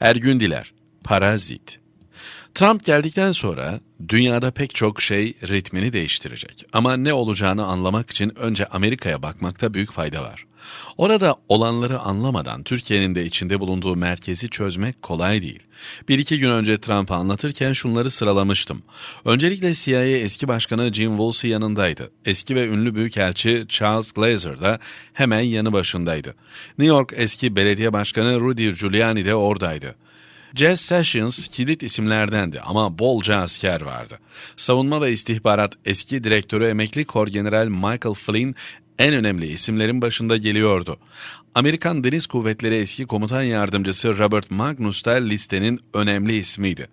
Ergün Diler, Parazit. Trump geldikten sonra dünyada pek çok şey ritmini değiştirecek. Ama ne olacağını anlamak için önce Amerika'ya bakmakta büyük fayda var. Orada olanları anlamadan Türkiye'nin de içinde bulunduğu merkezi çözmek kolay değil. Bir iki gün önce Trump'a anlatırken şunları sıralamıştım. Öncelikle CIA eski başkanı Jim Woolsey yanındaydı. Eski ve ünlü büyükelçi Charles Glazer da hemen yanı başındaydı. New York eski belediye başkanı Rudy Giuliani de oradaydı. Jazz Sessions kilit isimlerdendi ama bolca asker vardı. Savunma ve istihbarat eski direktörü emekli Kor General Michael Flynn en önemli isimlerin başında geliyordu. Amerikan Deniz Kuvvetleri eski komutan yardımcısı Robert Magnus da listenin önemli ismiydi.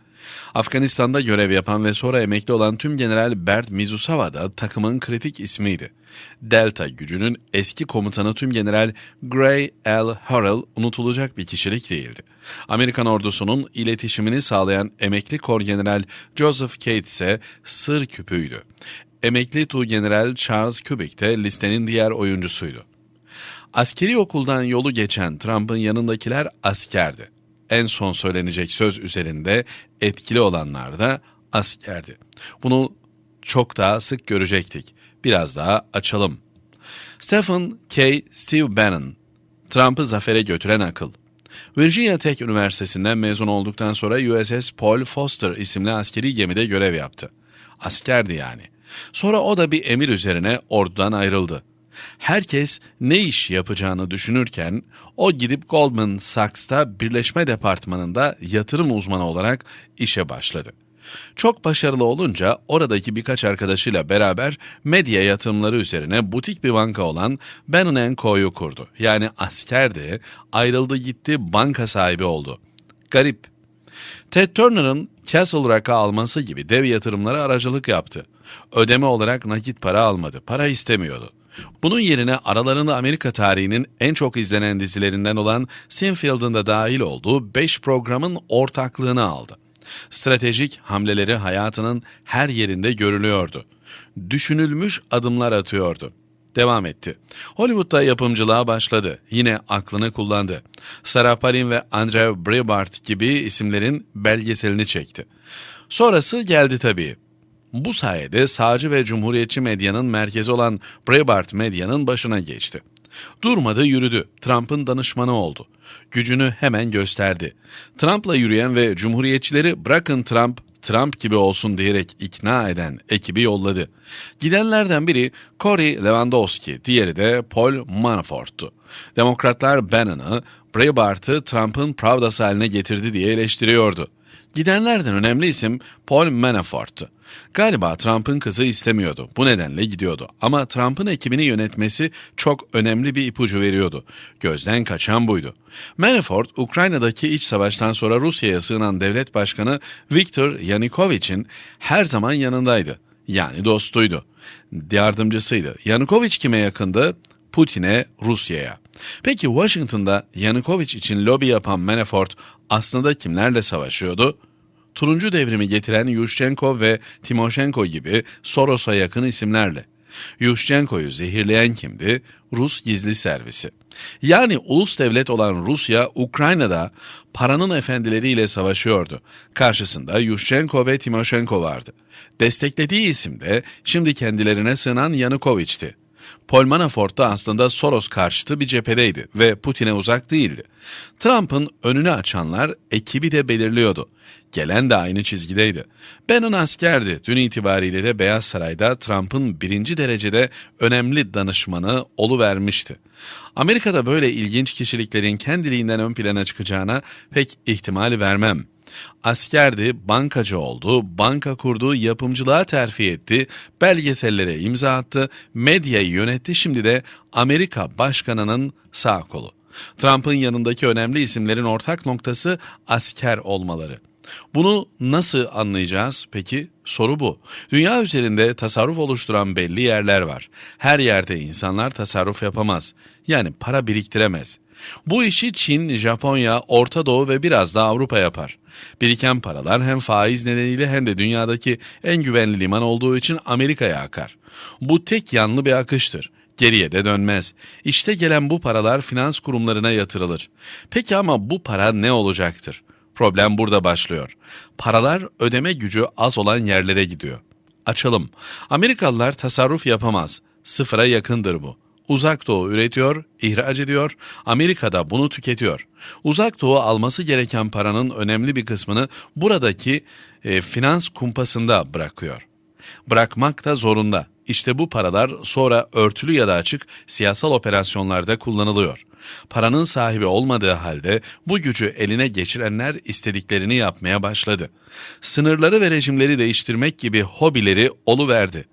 Afganistan'da görev yapan ve sonra emekli olan tüm General Bert Mizusawa da takımın kritik ismiydi. Delta gücünün eski komutanı tüm General Gray L. Harrell unutulacak bir kişilik değildi. Amerikan ordusunun iletişimini sağlayan emekli kor general Joseph Cates ise sır küpüydü. Emekli Tu General Charles Kubick de listenin diğer oyuncusuydu. Askeri okuldan yolu geçen Trump'ın yanındakiler askerdi. En son söylenecek söz üzerinde etkili olanlar da askerdi. Bunu çok daha sık görecektik. Biraz daha açalım. Stephen K. Steve Bannon, Trump'ı zafere götüren akıl. Virginia Tech Üniversitesi'nden mezun olduktan sonra USS Paul Foster isimli askeri gemide görev yaptı. Askerdi yani. Sonra o da bir emir üzerine ordudan ayrıldı. Herkes ne iş yapacağını düşünürken o gidip Goldman Sachs'ta birleşme departmanında yatırım uzmanı olarak işe başladı. Çok başarılı olunca oradaki birkaç arkadaşıyla beraber medya yatırımları üzerine butik bir banka olan Bannon Co'yu kurdu. Yani askerdi, ayrıldı gitti banka sahibi oldu. Garip. Ted Turner'ın Castle Rock'a alması gibi dev yatırımlara aracılık yaptı. Ödeme olarak nakit para almadı, para istemiyordu. Bunun yerine aralarında Amerika tarihinin en çok izlenen dizilerinden olan Sinfield'ın da dahil olduğu 5 programın ortaklığını aldı. Stratejik hamleleri hayatının her yerinde görülüyordu. Düşünülmüş adımlar atıyordu. Devam etti. Hollywood'da yapımcılığa başladı. Yine aklını kullandı. Sarah Palin ve Andrew Breitbart gibi isimlerin belgeselini çekti. Sonrası geldi tabii. Bu sayede sağcı ve cumhuriyetçi medyanın merkezi olan Breitbart medyanın başına geçti. Durmadı yürüdü. Trump'ın danışmanı oldu. Gücünü hemen gösterdi. Trump'la yürüyen ve cumhuriyetçileri bırakın Trump, Trump gibi olsun diyerek ikna eden ekibi yolladı. Gidenlerden biri Cory Lewandowski, diğeri de Paul Manafort'tu. Demokratlar Bannon'ı, Breitbart'ı Trump'ın pravdası haline getirdi diye eleştiriyordu. Gidenlerden önemli isim Paul Manafort'tu. Galiba Trump'ın kızı istemiyordu. Bu nedenle gidiyordu. Ama Trump'ın ekibini yönetmesi çok önemli bir ipucu veriyordu. Gözden kaçan buydu. Manafort, Ukrayna'daki iç savaştan sonra Rusya'ya sığınan devlet başkanı Viktor Yanukovych'in her zaman yanındaydı. Yani dostuydu. Yardımcısıydı. Yanukovych kime yakındı? Putin'e, Rusya'ya. Peki Washington'da Yanukovych için lobi yapan Manafort aslında kimlerle savaşıyordu? Turuncu devrimi getiren Yushchenko ve Timoshenko gibi Soros'a yakın isimlerle. Yushchenko'yu zehirleyen kimdi? Rus gizli servisi. Yani ulus devlet olan Rusya, Ukrayna'da paranın efendileriyle savaşıyordu. Karşısında Yushchenko ve Timoshenko vardı. Desteklediği isim de şimdi kendilerine sığınan Yanukovych'ti. Paul Manafort da aslında Soros karşıtı bir cephedeydi ve Putin'e uzak değildi. Trump'ın önünü açanlar ekibi de belirliyordu. Gelen de aynı çizgideydi. Bannon askerdi. Dün itibariyle de Beyaz Saray'da Trump'ın birinci derecede önemli danışmanı vermişti. Amerika'da böyle ilginç kişiliklerin kendiliğinden ön plana çıkacağına pek ihtimal vermem. Askerdi, bankacı oldu, banka kurdu, yapımcılığa terfi etti, belgesellere imza attı, medyayı yönetti, şimdi de Amerika başkanının sağ kolu. Trump'ın yanındaki önemli isimlerin ortak noktası asker olmaları. Bunu nasıl anlayacağız peki? Soru bu. Dünya üzerinde tasarruf oluşturan belli yerler var. Her yerde insanlar tasarruf yapamaz. Yani para biriktiremez. Bu işi Çin, Japonya, Orta Doğu ve biraz da Avrupa yapar. Biriken paralar hem faiz nedeniyle hem de dünyadaki en güvenli liman olduğu için Amerika'ya akar. Bu tek yanlı bir akıştır. Geriye de dönmez. İşte gelen bu paralar finans kurumlarına yatırılır. Peki ama bu para ne olacaktır? Problem burada başlıyor. Paralar ödeme gücü az olan yerlere gidiyor. Açalım. Amerikalılar tasarruf yapamaz. Sıfıra yakındır bu. Uzak Doğu üretiyor, ihraç ediyor, Amerika'da bunu tüketiyor. Uzak Doğu alması gereken paranın önemli bir kısmını buradaki e, finans kumpasında bırakıyor. Bırakmak da zorunda. İşte bu paralar sonra örtülü ya da açık siyasal operasyonlarda kullanılıyor. Paranın sahibi olmadığı halde bu gücü eline geçirenler istediklerini yapmaya başladı. Sınırları ve rejimleri değiştirmek gibi hobileri oluverdi.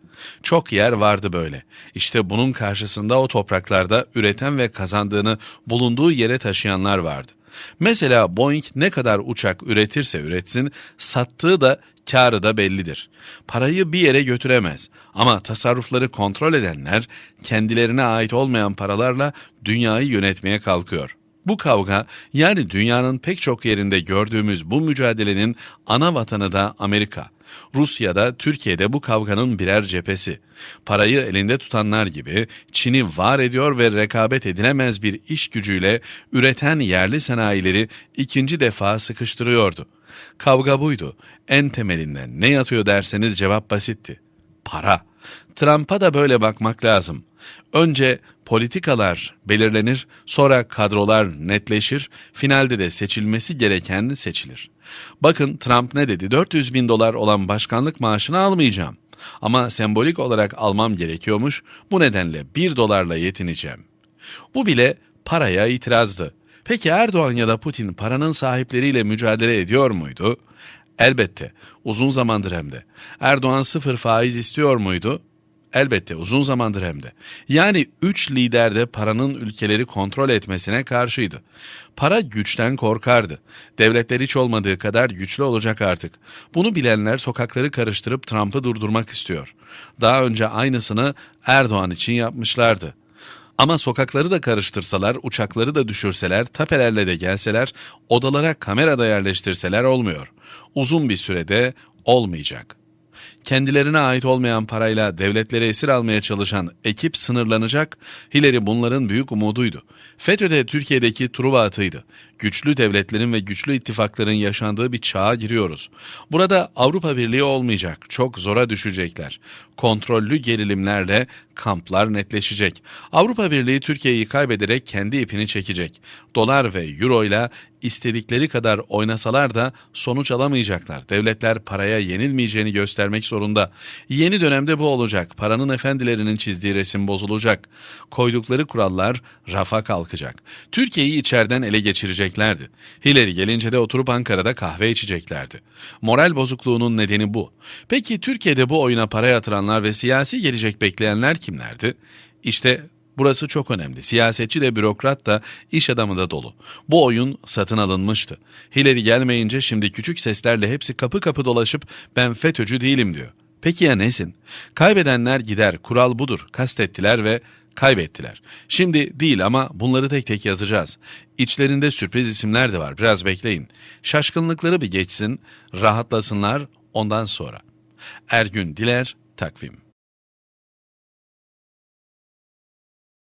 Çok yer vardı böyle. İşte bunun karşısında o topraklarda üreten ve kazandığını bulunduğu yere taşıyanlar vardı. Mesela Boeing ne kadar uçak üretirse üretsin, sattığı da karı da bellidir. Parayı bir yere götüremez ama tasarrufları kontrol edenler kendilerine ait olmayan paralarla dünyayı yönetmeye kalkıyor. Bu kavga yani dünyanın pek çok yerinde gördüğümüz bu mücadelenin ana vatanı da Amerika. Rusya'da, Türkiye'de bu kavganın birer cephesi. Parayı elinde tutanlar gibi Çin'i var ediyor ve rekabet edilemez bir iş gücüyle üreten yerli sanayileri ikinci defa sıkıştırıyordu. Kavga buydu. En temelinden ne yatıyor derseniz cevap basitti. Para. Trump'a da böyle bakmak lazım. Önce politikalar belirlenir, sonra kadrolar netleşir, finalde de seçilmesi gereken seçilir. Bakın Trump ne dedi? 400 bin dolar olan başkanlık maaşını almayacağım. Ama sembolik olarak almam gerekiyormuş, bu nedenle 1 dolarla yetineceğim. Bu bile paraya itirazdı. Peki Erdoğan ya da Putin paranın sahipleriyle mücadele ediyor muydu? Elbette, uzun zamandır hem de. Erdoğan sıfır faiz istiyor muydu? Elbette uzun zamandır hem de. Yani üç lider de paranın ülkeleri kontrol etmesine karşıydı. Para güçten korkardı. Devletler hiç olmadığı kadar güçlü olacak artık. Bunu bilenler sokakları karıştırıp Trump'ı durdurmak istiyor. Daha önce aynısını Erdoğan için yapmışlardı. Ama sokakları da karıştırsalar, uçakları da düşürseler, tapelerle de gelseler, odalara kamera da yerleştirseler olmuyor. Uzun bir sürede olmayacak kendilerine ait olmayan parayla devletlere esir almaya çalışan ekip sınırlanacak, Hillary bunların büyük umuduydu. FETÖ de Türkiye'deki Truva atıydı. Güçlü devletlerin ve güçlü ittifakların yaşandığı bir çağa giriyoruz. Burada Avrupa Birliği olmayacak, çok zora düşecekler. Kontrollü gerilimlerle kamplar netleşecek. Avrupa Birliği Türkiye'yi kaybederek kendi ipini çekecek. Dolar ve euro ile istedikleri kadar oynasalar da sonuç alamayacaklar. Devletler paraya yenilmeyeceğini göstermek zorunda. Yeni dönemde bu olacak. Paranın efendilerinin çizdiği resim bozulacak. Koydukları kurallar rafa kalkacak. Türkiye'yi içeriden ele geçireceklerdi. Hillary gelince de oturup Ankara'da kahve içeceklerdi. Moral bozukluğunun nedeni bu. Peki Türkiye'de bu oyuna para yatıranlar ve siyasi gelecek bekleyenler kimlerdi? İşte Burası çok önemli. Siyasetçi de bürokrat da iş adamı da dolu. Bu oyun satın alınmıştı. Hillary gelmeyince şimdi küçük seslerle hepsi kapı kapı dolaşıp ben FETÖ'cü değilim diyor. Peki ya nesin? Kaybedenler gider. Kural budur. Kastettiler ve kaybettiler. Şimdi değil ama bunları tek tek yazacağız. İçlerinde sürpriz isimler de var. Biraz bekleyin. Şaşkınlıkları bir geçsin, rahatlasınlar ondan sonra. Ergün Diler, Takvim